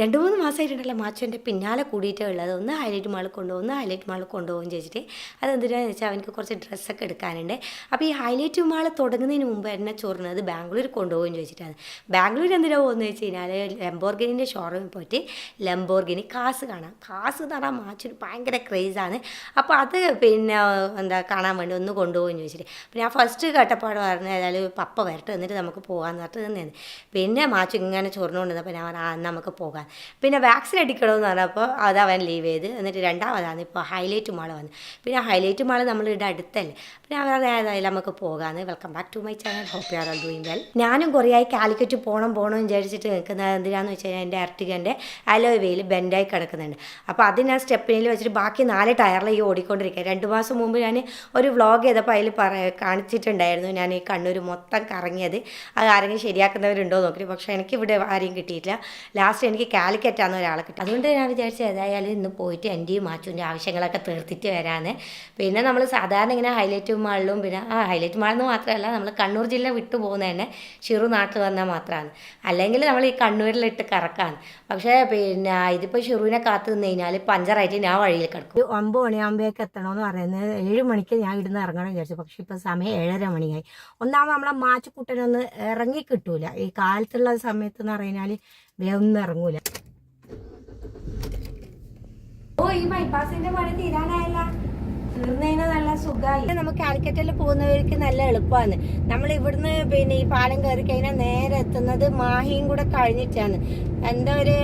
രണ്ട് മൂന്ന് മാസമായിട്ടുണ്ടല്ലോ മാച്ചു എന്റെ പിന്നാലെ കൂടിയിട്ടേ ഉള്ളത് ഒന്ന് ഹൈലൈറ്റ് മാളിൽ കൊണ്ടുപോകും ഒന്ന് ഹൈലൈറ്റ് മാളിൽ കൊണ്ടുപോകും ചോദിച്ചിട്ട് അതെന്തിനാന്ന് വെച്ചാൽ അവനക്ക് കുറച്ച് ഡ്രസ്സൊക്കെ എടുക്കാനുണ്ട്. അപ്പോൾ ഈ ഹൈലൈറ്റ് മാൾ തുടങ്ങുന്നതിന് മുമ്പ് എന്നെ ചോറുന്നത്? ബാംഗ്ലൂർ കൊണ്ടുപോകും ചോദിച്ചിട്ടാണ്. ബാംഗ്ലൂർ എന്തിനാ പോകുന്നത് വെച്ച് കഴിഞ്ഞാൽ ലംബോർഗിനിന്റെ ഷോറൂമിൽ പോയിട്ട് ലംബോർഗിനി കാസ് കാണാം. കാസ് എന്ന് പറഞ്ഞാൽ മാച്ചൊരു ഭയങ്കര ക്രേസാണ് അപ്പോൾ അത് പിന്നെ എന്താ കാണാൻ വേണ്ടി ഒന്ന് കൊണ്ടുപോകും ചോദിച്ചിട്ട്. അപ്പോൾ ഞാൻ ഫസ്റ്റ് കേട്ടപ്പാട് പറഞ്ഞു ഏതായാലും പപ്പ വരട്ടെ എന്നിട്ട് നമുക്ക് പോകാമെന്ന് പറഞ്ഞിട്ട് തന്നെയാണ് പിന്നെ മാച്ചു ഇങ്ങനെ ചൊറിഞ്ഞുകൊണ്ടിരുന്നപ്പോൾ ഞാൻ പറഞ്ഞു നമുക്ക് പോകാം. പിന്നെ വാക്സിൻ അടിക്കണമെന്ന് പറഞ്ഞപ്പോൾ അത് അവൻ ലീവ് ചെയ്ത്. എന്നിട്ട് രണ്ടാമതാണ് ഇപ്പോൾ ഹൈലൈറ്റ് മാൾ വന്ന് പിന്നെ ഹൈലൈറ്റ് മാൾ നമ്മളിവിടെ അടുത്തല്ലേ. പിന്നെ അവർ ഏതായാലും നമുക്ക് പോകാമെന്ന് welcome back to my channel hope you are doing well ഞാനും കുറേ ആയി കാലിക്കറ്റ് പോകണം പോകണം വിചാരിച്ചിട്ട് നിൽക്കുന്നത് എന്തിനാന്ന് വെച്ച് കഴിഞ്ഞാൽ എന്റെ അർട്ടികന്റെ അലോവയിൽ ബെൻഡായി കിടക്കുന്നുണ്ട്. അപ്പോൾ അത് ഞാൻ സ്റ്റെപ്പിനിൽ വെച്ചിട്ട് ബാക്കി നാല് ടയറിൽ ഈ ഓടിക്കൊണ്ടിരിക്കുക രണ്ട് മാസം മുമ്പ് ഞാൻ ഒരു വ്ളോഗ് ചെയ്തപ്പോൾ അതിൽ പറ കാണിച്ചിട്ടുണ്ടായിരുന്നു ഞാൻ ഈ കണ്ണൂർ മൊത്തം കറങ്ങിയത്. അത് ആരെങ്കിലും ശരിയാക്കുന്നവരുണ്ടോ നോക്കി പക്ഷേ എനിക്ക് ഇവിടെ ആരെയും കിട്ടിയിട്ടില്ല. ലാസ്റ്റ് എനിക്ക് കാലിക്കറ്റാന്ന് ഒരാളെ കിട്ടി. അതുകൊണ്ട് ഞാൻ വിചാരിച്ചത് ഏതായാലും ഇന്ന് പോയിട്ട് എന്റെയും മാച്ചുവിന്റെ ആവശ്യങ്ങളൊക്കെ തീർത്തിട്ട് വരാന്ന്. പിന്നെ നമ്മൾ സാധാരണ ഇങ്ങനെ ഹൈലൈറ്റ് മാളിലും പിന്നെ ആ ഹൈലൈറ്റ് മാളെന്ന് മാത്രമല്ല നമ്മൾ കണ്ണൂർ ജില്ല വിട്ടു പോകുന്നത് തന്നെ ഷിറു നാട്ടിൽ വന്നാൽ മാത്രമാണ്. അല്ലെങ്കിൽ നമ്മൾ ഈ കണ്ണൂരിലിട്ട് കറക്കാണ്. പക്ഷേ പിന്നെ ഇതിപ്പോൾ ഷിറുവിനെ കാത്തു നിന്ന് കഴിഞ്ഞാൽ പഞ്ചറായിട്ട് ഞാൻ വഴിയിൽ കിടക്കും. ഒമ്പത് മണിയാകുമ്പോഴേക്ക് എത്തണമെന്ന് പറയുന്നത് ഏഴ് മണിക്ക് ഞാൻ ഇടുന്ന് ഇറങ്ങണം വിചാരിച്ചു. പക്ഷെ ഇപ്പോൾ സമയം ഏഴര മണിയായി. ഒന്നാമത് നമ്മളെ മാച്ചുക്കുട്ടനൊന്ന് ഇറങ്ങി കിട്ടൂല. ഈ കാലത്തുള്ള സമയത്ത് എന്ന് പറഞ്ഞാൽ വേഗം ഇറങ്ങൂല. ഓ ഈ ബൈപ്പാസിന്റെ പണി തീരാനായല്ല. തീർന്നതിന് നല്ല സുഖമായി നമുക്ക് കാലിക്കറ്റിൽ പോകുന്നവർക്ക് നല്ല എളുപ്പമാണ്. നമ്മൾ ഇവിടുന്ന് പിന്നെ ഈ പാലം കയറി കഴിഞ്ഞാൽ നേരെ എത്തുന്നത് മാഹിയും കൂടെ കഴിഞ്ഞിട്ടാണ്. എന്താ ഒരു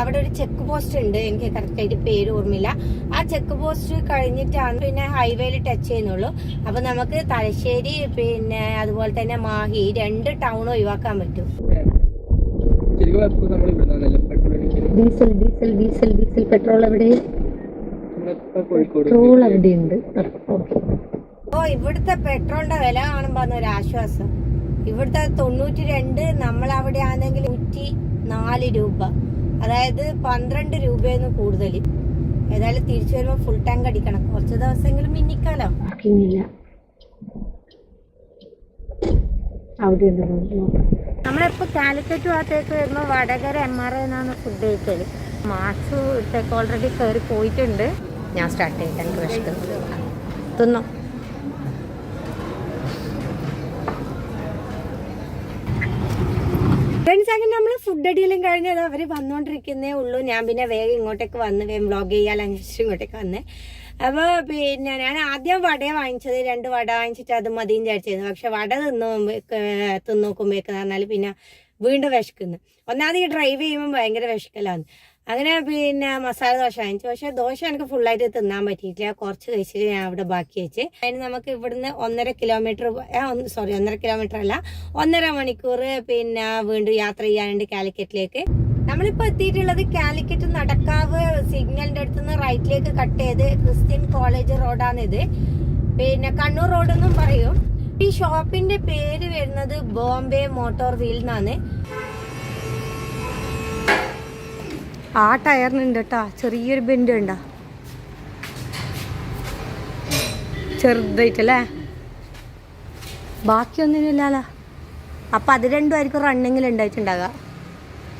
അവിടെ ഒരു ചെക്ക് പോസ്റ്റ് ഉണ്ട്. എനിക്ക് കറക്റ്റ് ആയിട്ട് പേര് ഓർമ്മയില്ല. ആ ചെക്ക് പോസ്റ്റ് കഴിഞ്ഞിട്ടാണ് പിന്നെ ഹൈവേയിൽ ടച്ച് ചെയ്യുന്നുള്ളൂ. അപ്പൊ നമുക്ക് തലശ്ശേരി പിന്നെ അതുപോലെ തന്നെ മാഹി രണ്ട് ടൗൺ ഒഴിവാക്കാൻ പറ്റും ശരിക്കും എപ്പോൾ നമ്മൾ ഇവിടുന്നാണല്ലോ പെട്രോൾ അടിക്കുന്നത് diesel diesel diesel diesel petrol എവിടെ? പെട്രോൾ അവിടെ ഉണ്ട് ഓ ഇവിടുത്തെ പെട്രോളിന്റെ വില കാണുമ്പോ ഒരു ആശ്വാസം. ഇവിടുത്തെ തൊണ്ണൂറ്റി രണ്ട് നമ്മൾ അവിടെ ആണെങ്കിൽ നൂറ്റി നാല് രൂപ. അതായത് പന്ത്രണ്ട് രൂപയെന്ന് കൂടുതൽ ഏതായാലും തിരിച്ചു വരുമ്പോ ഫുൾ ടാങ്ക് അടിക്കണം. കുറച്ച് ദിവസമെങ്കിലും മിന്നിക്കാലോ? അവിടെ ഉണ്ട് നോക്കാം. നമ്മളിപ്പോ കാലിക്കറ്റ് ഭാഗത്തേക്ക് വരുമ്പോൾ വടകര എം ആർ എന്നാണ് ഫുഡ് കഴിക്കൽ. മാസു ഇവിടത്തേക്ക് ഓൾറെഡി കയറി പോയിട്ടുണ്ട്. ഞാൻ സ്റ്റാർട്ട് ചെയ്യാൻ എനിക്ക് വിശക്കുന്നു തിന്നോ? ഫ്രണ്ട്സ് അങ്ങനെ നമ്മൾ ഫുഡ് അടിയെല്ലാം കഴിഞ്ഞത് അവർ വന്നുകൊണ്ടിരിക്കുന്നേ ഉള്ളൂ. ഞാൻ പിന്നെ വേഗം ഇങ്ങോട്ടേക്ക് വന്ന് വേഗം വ്ളോഗ് ചെയ്യാൻ അന്വേഷിച്ച് ഇങ്ങോട്ടേക്ക് വന്ന്. അപ്പോൾ പിന്നെ ഞാൻ ആദ്യം വട വാങ്ങിച്ചത് രണ്ട് വട വാങ്ങിച്ചിട്ട് അത് മതിയും വിചാരിച്ചിരുന്നു. പക്ഷെ വട തിന്നു തിന്നു നോക്കുമ്പോഴേക്ക് പറഞ്ഞാൽ പിന്നെ വീണ്ടും വിശക്കുന്നു. ഒന്നാമത് ഈ ഡ്രൈവ് ചെയ്യുമ്പോൾ ഭയങ്കര വിശക്കലാണ്. അങ്ങനെ പിന്നെ മസാല ദോശ വാങ്ങിച്ചു. പക്ഷെ ദോശ എനിക്ക് ഫുള്ളായിട്ട് തിന്നാൻ പറ്റിയിട്ടില്ല. കുറച്ച് കഴിച്ചിട്ട് ഞാൻ അവിടെ ബാക്കി വെച്ച്. അതിന് നമുക്ക് ഇവിടുന്ന് ഒന്നര കിലോമീറ്റർ സോറി ഒന്നര കിലോമീറ്റർ അല്ല ഒന്നര മണിക്കൂർ പിന്നെ വീണ്ടും യാത്ര ചെയ്യാനുണ്ട് കാലിക്കറ്റിലേക്ക്. നമ്മളിപ്പോ എത്തിയിട്ടുള്ളത് കാലിക്കറ്റ് നടക്കാവ് സിഗ്നലിന്റെ അടുത്ത് നിന്ന് റൈറ്റിലേക്ക് കട്ട് ചെയ്ത് ക്രിസ്ത്യൻ കോളേജ് റോഡാണിത് പിന്നെ കണ്ണൂർ റോഡ് എന്നും പറയും. ഈ ഷോപ്പിന്റെ പേര് വരുന്നത് ബോംബെ മോട്ടോർ വീൽ എന്നാണ്. ആ ടയറിനുണ്ട് കേട്ടാ. ചെറിയൊരു ബെൻഡ് ഉണ്ടോ ചെറുതായിട്ടല്ലേ? ബാക്കിയൊന്നിനില്ലല്ലോ അപ്പൊ അത് രണ്ടുമായിരിക്കും റണ്ണിങ്ങിൽ ഉണ്ടായിട്ടുണ്ടാകുക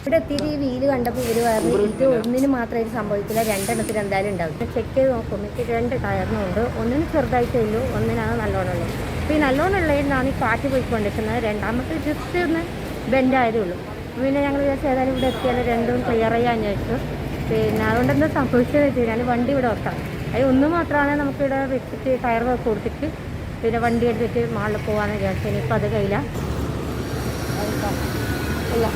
ഇവിടെ എത്തിയിട്ട് ഈ വീൽ കണ്ടപ്പോൾ ഇവർ പറഞ്ഞു ഇത് ഒന്നിന് മാത്രമായിട്ട് സംഭവിക്കില്ല രണ്ടെണ്ണത്തിന് എന്തായാലും ഉണ്ടാവും. ചെക്ക് ചെയ്ത് നോക്കും എനിക്ക് രണ്ട് ടയറിനുണ്ട് ഒന്നിന് ചെറുതായിട്ടേ ഉള്ളൂ ഒന്നിനാണ് നല്ലോണം ഉള്ളത്. അപ്പോൾ ഈ നല്ലോണം ഉള്ളതിനാണ് ഈ കാറ്റ് പോയിക്കൊണ്ടിരിക്കുന്നത്. രണ്ടാമത്തെ ജസ്റ്റ് ഒന്ന് ബെൻഡ് ആയതേ ഉള്ളൂ. പിന്നെ ഞങ്ങൾ വിചാരിച്ചു ഏതായാലും ഇവിടെ എത്തിയാലും രണ്ടും ക്ലിയർ ചെയ്യാൻ ചോദിച്ചു പിന്നെ അതുകൊണ്ട് എന്താ സംഭവിച്ചതെന്ന് വെച്ച് കഴിഞ്ഞാൽ വണ്ടി ഇവിടെ വെക്കാം. അത് ഒന്ന് മാത്രമാണ് നമുക്കിവിടെ വെച്ചിട്ട് ടയർ കൊടുത്തിട്ട് പിന്നെ വണ്ടി എടുത്തിട്ട് മാളിൽ പോകാമെന്ന് വിചാരിച്ചു. ഇനിയിപ്പോൾ അത് കഴിയില്ല. ഇല്ല.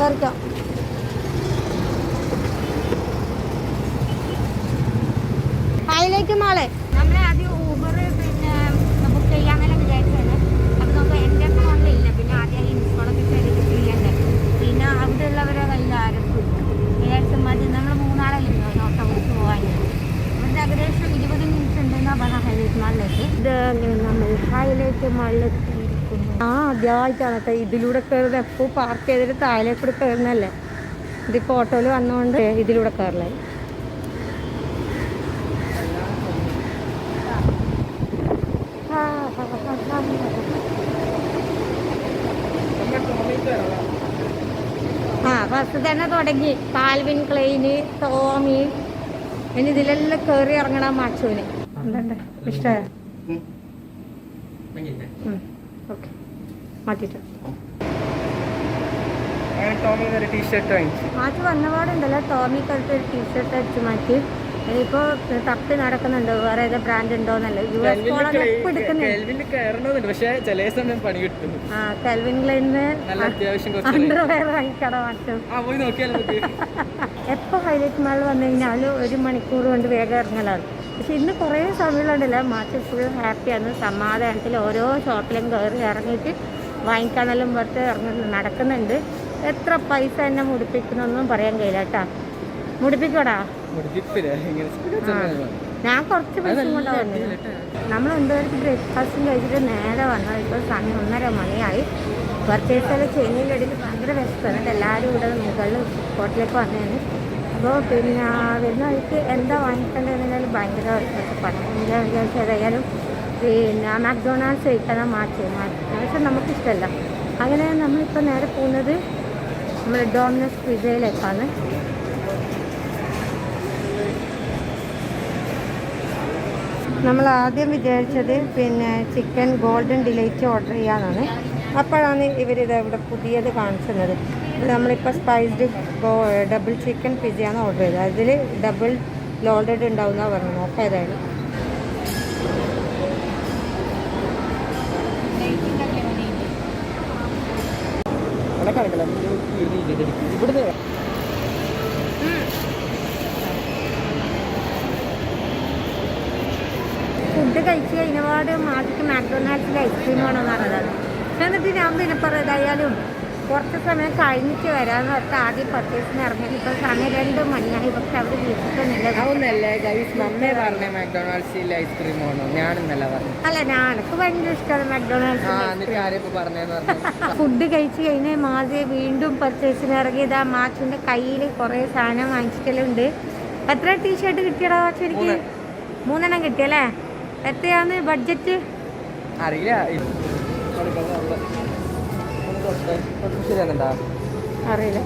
കയറിക്കോ ഹൈലൈറ്റ് മാളെ നമ്മളെ ആദ്യം ഊബർ പിന്നെ ബുക്ക് ചെയ്യാന്നെല്ലാം വിചാരിച്ചത് അപ്പം നമുക്ക് എന്റെ ഫോണിലില്ല പിന്നെ ആദ്യം ഇൻസ്റ്റോളൊക്കെ ചെയ്തിട്ട് ചെയ്യണ്ടേ പിന്നെ അവിടെ ഉള്ളവരെ കയ്യിൽ ആരൊക്കെ വിചാരിച്ച മതി നമ്മൾ മൂന്നാളല്ലേ ഓട്ടം വിളിച്ച് പോകാൻ ഇവിടുത്തെ ഏകദേശം ഇരുപത് മിനിറ്റ് ഉണ്ടെന്നാണ് പറഞ്ഞ ഹൈലൈറ്റ് മാളിലേക്ക് ഇത് നമ്മൾ ഹൈലൈറ്റ് മാളിലെത്തിയിരിക്കുന്നു ആ ആദ്യമായിട്ടാണ് കേട്ടോ. ഇതിലൂടെ കയറുന്നത്. എപ്പോൾ പാർക്ക് ചെയ്തിട്ട് താഴെ കൂടെ കയറുന്നല്ലേ ഇതിപ്പോൾ ഓട്ടോയിൽ വന്നുകൊണ്ട് ഇതിലൂടെ കയറലായി ആ ബസ് ഫസ്റ്റ് തന്നെ തുടങ്ങി. Calvin Klein Tommy. ഇനി ഇതിലെല്ലാം കയറി ഇറങ്ങണം മാച്ചുവിന് എന്തുണ്ട് ഇഷ്ട ഓക്കെ. മാച്ച് വന്നപാടുണ്ടല്ലോ ടോമി കറുത്ത് ഒരു ടീഷർട്ട് അടിച്ച് മാറ്റി. ഇനിയിപ്പോ തപ്പി നടക്കുന്നുണ്ട് വേറെ ഏതോ ബ്രാൻഡ് ഉണ്ടോന്നല്ല. യു എസ് കോളർ എപ്പോൾ എടുക്കുന്നുണ്ട് പക്ഷേ ചില സമയം പണി കിട്ടും. ആ കെൽവിൻ അണ്ടർവെയർ മാറ്റും. എപ്പോൾ ഹൈലൈറ്റ് മാൾ വന്നു കഴിഞ്ഞാൽ ഒരു മണിക്കൂർ കൊണ്ട് വേഗം ഇറങ്ങലാണ്. പക്ഷെ ഇന്ന് കുറേ സമയങ്ങളുണ്ടല്ലോ മാറ്റി ഫുൾ ഹാപ്പിയാണ് സമാധാനത്തിൽ ഓരോ ഷോപ്പിലും കയറി ഇറങ്ങിയിട്ട് വാങ്ങിക്കാനെല്ലാം പുറത്ത് ഇറങ്ങി നടക്കുന്നുണ്ട്. എത്ര പൈസ എന്നെ മുടിപ്പിക്കുന്നൊന്നും പറയാൻ കഴിയില്ല കേട്ടാ. മുടിപ്പിക്കോടാ. ഞാൻ കുറച്ച് പൈസ കൊണ്ടാ വന്നത്. നമ്മൾ എന്തുവരെ ബ്രേക്ക്ഫാസ്റ്റും കഴിച്ചിട്ട് നേരെ വന്നത് ഇപ്പോൾ സമയം ഒന്നര മണിയായി. പർച്ചേസ് എല്ലാം ചെയ്യുന്നതിന്റെ ഇടയിൽ ഭയങ്കര വിശപ്പ് എന്നിട്ട് എല്ലാവരും ഇവിടെ മുകളിൽ ഹോട്ടലിലേക്ക് വന്നതാണ്. അപ്പോൾ പിന്നെ വരുന്ന വഴിക്ക് എന്താ വാങ്ങിക്കേണ്ടതെന്നാൽ ഭയങ്കര വിശപ്പാണ്. ഞാൻ വിചാരിച്ചു ഏതായാലും പിന്നെ മാക്ഡൊണാൾഡ്സ് കഴിക്കാനാ മാറ്റി പക്ഷെ നമുക്കിഷ്ടമല്ല അങ്ങനെ നമ്മളിപ്പോൾ നേരെ പോകുന്നത് നമ്മൾ ഡോമിനോസ് പിസയിലേക്കാണ് നമ്മൾ ആദ്യം വിചാരിച്ചത് പിന്നെ ചിക്കൻ ഗോൾഡൻ ഡിലൈറ്റ് ഓർഡർ ചെയ്യാനാണ്. അപ്പോഴാണ് ഇവരിത് ഇവിടെ പുതിയത് കാണിച്ചത്. നമ്മളിപ്പോൾ സ്പൈസ്ഡ് ഡബിൾ ചിക്കൻ പിസയാണ് ഓർഡർ ചെയ്തത്. അതിൽ ഡബിൾ ലോഡഡ് ഉണ്ടാവുന്ന പറഞ്ഞു നോക്കാം ഏതായാലും ഇവിടുന്ന് ഫുഡ് കഴിച്ച് കഴിഞ്ഞപാട് മാറ്റിക്ക് മാക്ഡൊണാൾഡ്സിൽ ഐസ്ക്രീം വേണമെന്ന് പറഞ്ഞതാണ്. എന്നിട്ട് ഞാൻ പിന്നെ പറയുന്നതായാലും കുറച്ച് സമയം കഴിഞ്ഞിട്ട് വരാന്ന് പറഞ്ഞാൽ ആദ്യം പർച്ചേസിന് ഇറങ്ങി. ഇപ്പൊ സമയം രണ്ട് മണിയായി. പക്ഷെ അവർ വിളിച്ചിട്ടൊന്നുമില്ല. അതൊന്നല്ലേ ഗൈസ് മമ്മേ പറഞ്ഞ മാക്ഡൊണാൾഡ്സിൽ ഐസ്ക്രീം വേണോ? ഞാനെന്നല്ല പറഞ്ഞു അല്ല ഞാനൊക്കെ ഭയങ്കര ഇഷ്ടമാണ് മക്ഡൊണാൾഡ്സ് ഫുഡ് കഴിച്ച് കഴിഞ്ഞാൽ മാതെ വീണ്ടും പർച്ചേസിന് ഇറങ്ങിയത് ആ മാച്ചിന്റെ കയ്യിൽ കുറേ സാധനം വാങ്ങിച്ചിട്ടുണ്ട് എത്ര ടീഷർട്ട് കിട്ടിയടാ മാച്ച് എനിക്ക്? മൂന്നെണ്ണം കിട്ടിയല്ലേ? എത്രയാന്ന് ബഡ്ജറ്റ് അറിയില്ല. ശരിയാന്നുണ്ടാ അറിയില്ല.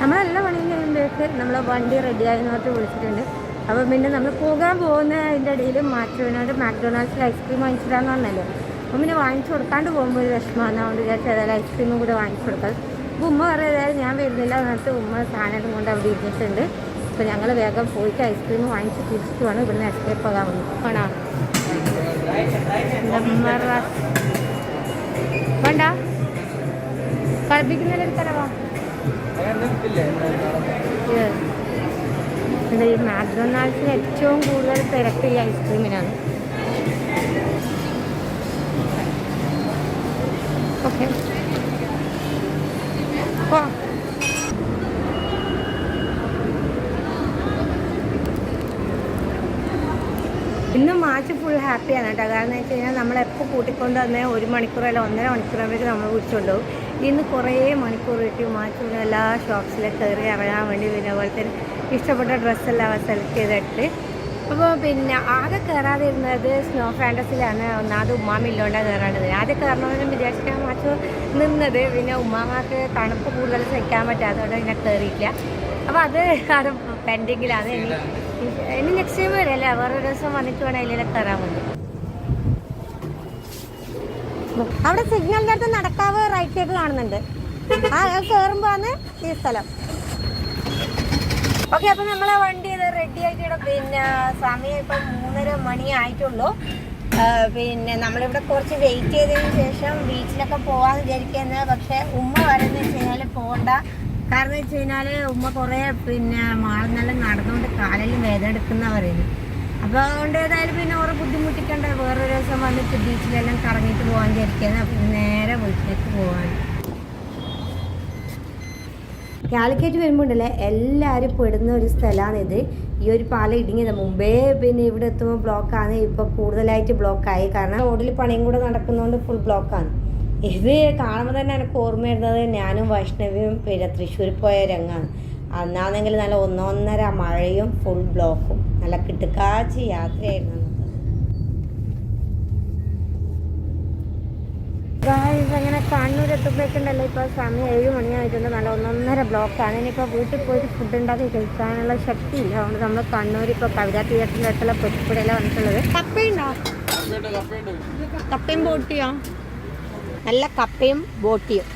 നമ്മളെല്ലാം പണിയും കഴിയുമ്പോഴേക്ക് നമ്മളെ വണ്ടി റെഡിയായി നോട്ട് വിളിച്ചിട്ടുണ്ട്. അപ്പം പിന്നെ നമ്മൾ പോകാൻ പോകുന്ന അതിന്റെ ഇടയിൽ മാറ്റുവിനോട് മാക്ഡൊണാൾഡ്സിൽ ഐസ്ക്രീം വാങ്ങിച്ചിട്ടാന്ന് പറഞ്ഞല്ലോ. അപ്പം പിന്നെ വാങ്ങിച്ചു കൊടുക്കാണ്ട് പോകുമ്പോൾ ഒരു വിഷമമാണ് അതുകൊണ്ട് വിചാരിച്ചു ഏതായാലും ഐസ്ക്രീമും കൂടെ വാങ്ങിച്ചു കൊടുക്കാം. അപ്പോൾ ഉമ്മ പറയുന്നത് ഞാൻ വരുന്നില്ല എന്നിട്ട് ഉമ്മ സാധനം കൊണ്ട് അവിടെ ഇരുന്നിട്ടുണ്ട്. അപ്പോൾ ഞങ്ങൾ വേഗം പോയിട്ട് ഐസ്ക്രീം വാങ്ങിച്ച് തിരിച്ചിട്ട് വേണം ഇവിടുന്ന് എസ്കേപ്പ് ആകാൻ വേണ്ടി. ആണോ? നമ്മറ- വേണ്ട. കളിപ്പിക്കുന്നതിൽ ഇത്. ഈ മാക്ഡൊണാൾഡ്സിന് ഏറ്റവും കൂടുതൽ തിരക്ക് ഈ ഐസ്ക്രീമിനാണ്. ഓക്കെ. ഓ ഇന്ന് മാച്ച് ഫുൾ ഹാപ്പിയാണ് കേട്ടോ. കാരണം വെച്ച് കഴിഞ്ഞാൽ നമ്മളെപ്പോൾ കൂട്ടിക്കൊണ്ട് വന്നേ ഒരു മണിക്കൂറല്ല ഒന്നര മണിക്കൂറേക്ക് നമ്മൾ വിളിച്ചുകൊണ്ടുപോകും ഇന്ന് കുറേ മണിക്കൂർ കിട്ടി മാച്ച് എല്ലാ ഷോപ്സിലും കയറി ഇറങ്ങാൻ വേണ്ടി പിന്നെ അതുപോലെ തന്നെ ഇഷ്ടപ്പെട്ട ഡ്രസ്സെല്ലാം സെലക്ട് ചെയ്തിട്ട്. അപ്പോൾ പിന്നെ ആകെ കയറാതിരുന്നത് സ്നോ ഫാന്റസിലാണ് ഒന്നാമത് ഉമ്മാമ ഇല്ലോണ്ടാണ് കയറാണ്ടത്. ആദ്യം കയറണമെന്ന് വിചാരിച്ചിട്ടാണ് മാച്ച് നിന്നത്. പിന്നെ ഉമ്മാമാക്ക് തണുപ്പ് കൂടുതൽ സഹിക്കാൻ പറ്റാത്തതുകൊണ്ട് പിന്നെ കയറിയില്ല അപ്പോൾ അത് പെൻഡിങ്ങിലാണ് ഇനി ഇനി നെക്സ്റ്റ് ടൈം വരെ അല്ലേ വേറെ ഒരു ദിവസം വന്നിട്ട് വേണം കയറാൻ വേണ്ടി. അവിടെ സിഗ്നലിന്റെ അടുത്ത് നടക്കാവ് റൈറ്റിലേക്ക് കാണുന്നുണ്ട്. ആ കയറുമ്പോഴാണ് ഈ സ്ഥലം. ഓക്കെ അപ്പൊ നമ്മളെ വണ്ടി ഇത് റെഡി ആയിട്ട് പിന്നെ സമയം ഇപ്പൊ മൂന്നര മണി ആയിട്ടുള്ളൂ. പിന്നെ നമ്മളിവിടെ കുറച്ച് വെയിറ്റ് ചെയ്തതിന് ശേഷം ബീച്ചിലൊക്കെ പോവാന്ന് വിചാരിക്കുന്നത് പക്ഷെ ഉമ്മ പറയുന്നത് വെച്ച് കഴിഞ്ഞാൽ പോകണ്ട കാരണം വെച്ച് കഴിഞ്ഞാൽ ഉമ്മ കുറെ പിന്നെ മാളുന്നെല്ലാം നടന്നുകൊണ്ട് കാലെല്ലാം വേദന എടുക്കുന്ന പറയുന്നത് അപ്പൊ അതുകൊണ്ട് ഏതായാലും പിന്നെ ഓരോ ബുദ്ധിമുട്ടിക്കണ്ട വേറൊരു ദിവസം വന്നിട്ട് ബീച്ചിലെല്ലാം കറങ്ങിട്ട് പോകാൻ വിചാരിക്കുന്നത് അപ്പൊ നേരെ വീട്ടിലേക്ക് പോവാണ്. കാലിക്കറ്റ് വരുമ്പോൾ ഉണ്ടല്ലേ എല്ലാവരും പെടുന്ന ഒരു സ്ഥലമാണിത്. ഈ ഒരു പാലം ഇടുങ്ങിയത് മുമ്പേ പിന്നെ ഇവിടെ എത്തുമ്പോൾ ബ്ലോക്കാണ് ഇപ്പോൾ കൂടുതലായിട്ട് ബ്ലോക്കായി കാരണം റോഡിൽ പണിയും കൂടെ നടക്കുന്നതുകൊണ്ട് ഫുൾ ബ്ലോക്കാണ് ഇത് കാണുമ്പോൾ തന്നെ എനിക്ക് ഓർമ്മ വരുന്നത് ഞാനും വൈഷ്ണവിയും പിന്നെ തൃശ്ശൂർ പോയ രംഗാണ്. അന്നാണെങ്കിൽ നല്ല ഒന്നൊന്നര മഴയും ഫുൾ ബ്ലോക്കും നല്ല കിട്ടുക്കാച്ചി യാത്രയായിരുന്നു ഇങ്ങനെ ഗായ്സ് അങ്ങനെ കണ്ണൂർ എത്തുമ്പോഴേക്കുണ്ടല്ലോ ഇപ്പോൾ സമയം ഏഴ് മണിയായിട്ടുണ്ട്. നല്ല ഒന്നൊന്നര ബ്ലോക്കാണ് ഇനിയിപ്പോൾ വീട്ടിൽ പോയിട്ട് ഫുഡ് ഉണ്ടാക്കി കഴിക്കാനുള്ള ശക്തിയില്ല. അതുകൊണ്ട് നമ്മൾ കണ്ണൂർ ഇപ്പോൾ കവിത തിയേറ്ററിന്റെ അടുത്തുള്ള പൊട്ടിപ്പുടയിലാണ് വന്നിട്ടുള്ളത്. കപ്പയുണ്ടോ. കപ്പയും ബോട്ടിയോ? നല്ല കപ്പയും ബോട്ടിയും.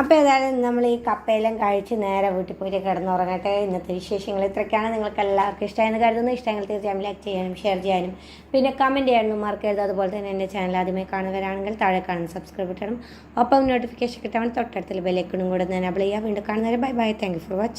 അപ്പൊ ഏതായാലും നമ്മൾ ഈ കപ്പയെല്ലാം കഴിച്ച് നേരെ വീട്ടിൽ പോയിട്ട് കിടന്നുറങ്ങട്ടെ. ഇന്നത്തെ വിശേഷങ്ങൾ ഇത്രയ്ക്കാണ് നിങ്ങൾക്ക് എല്ലാവർക്കും ഇഷ്ടമായെന്ന് കരുതുന്നു. ഇഷ്ടങ്ങൾ തീർച്ചയായും ലൈക്ക് ചെയ്യാനും ഷെയർ ചെയ്യാനും പിന്നെ കമന്റ് ചെയ്യാനും മറക്കരുത്. അതുപോലെ തന്നെ എന്റെ ചാനൽ ആദ്യമായി കാണുന്നവരാണെങ്കിൽ താഴെ കാണുന്ന സബ്സ്ക്രൈബ് ചെയ്യണം ഒപ്പം നോട്ടിഫിക്കേഷൻ കിട്ടാൻ തൊട്ടടുത്തുള്ള ബെല്ലൈക്കണും കൂടെ ഞാൻ അപ്ലൈ ചെയ്യാം വീണ്ടും കാണുന്നവരെ bye bye thank for watching